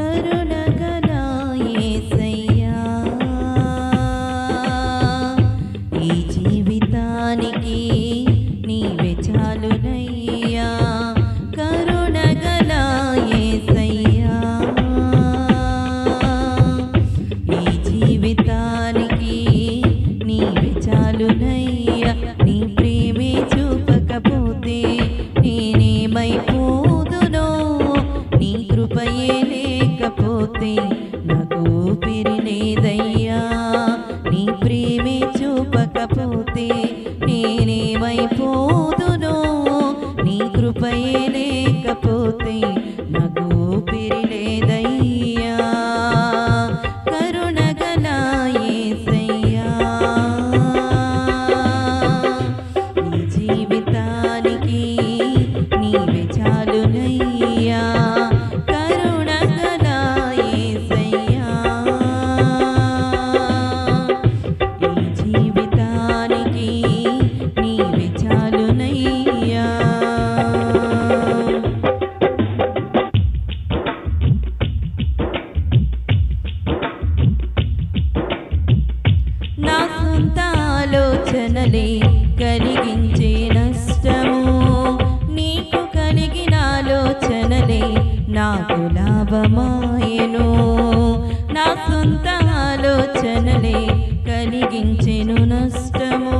karuna లాభమాయను నా సొంత ఆలోచనలే కలిగించెను నష్టము.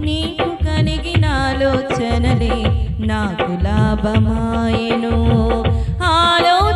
నీకు కలిగిన ఆలోచనలే నాకు లాభమాయను. ఆలో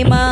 terima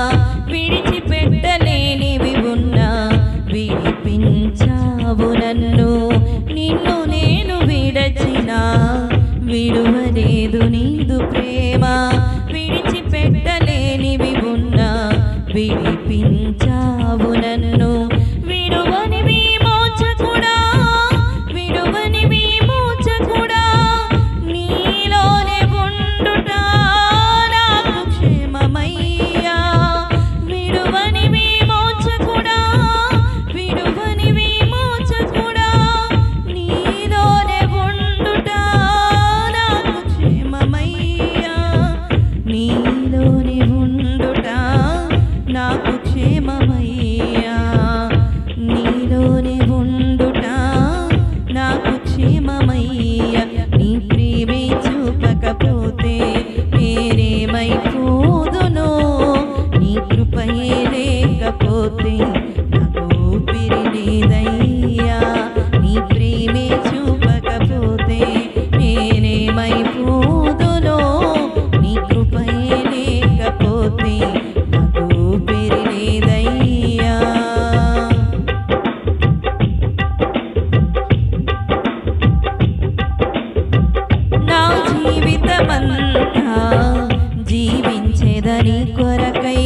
కొరకై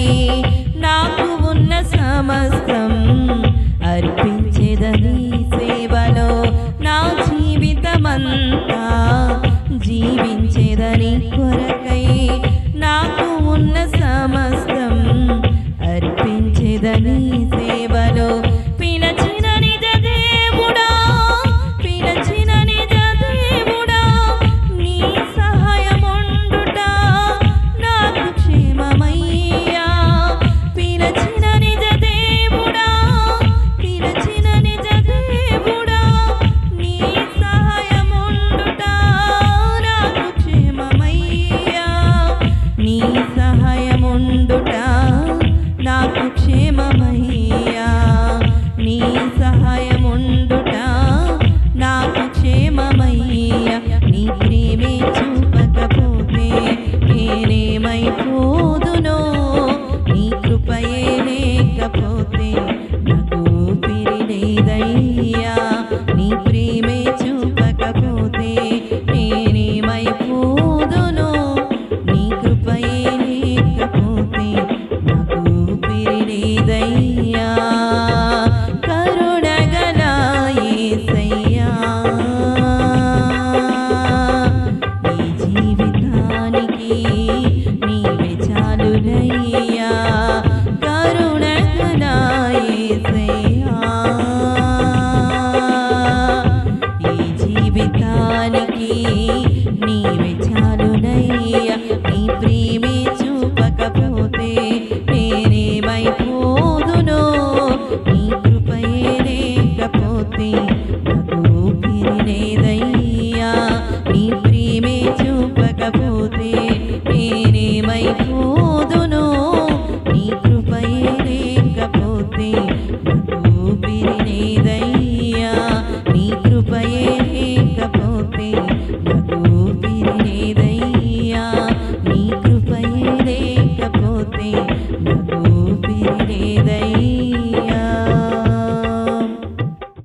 నాకు ఉన్న సమస్తం అర్పించేదని సేవలో నా జీవితమంతా జీవించేదని కొరకై नैया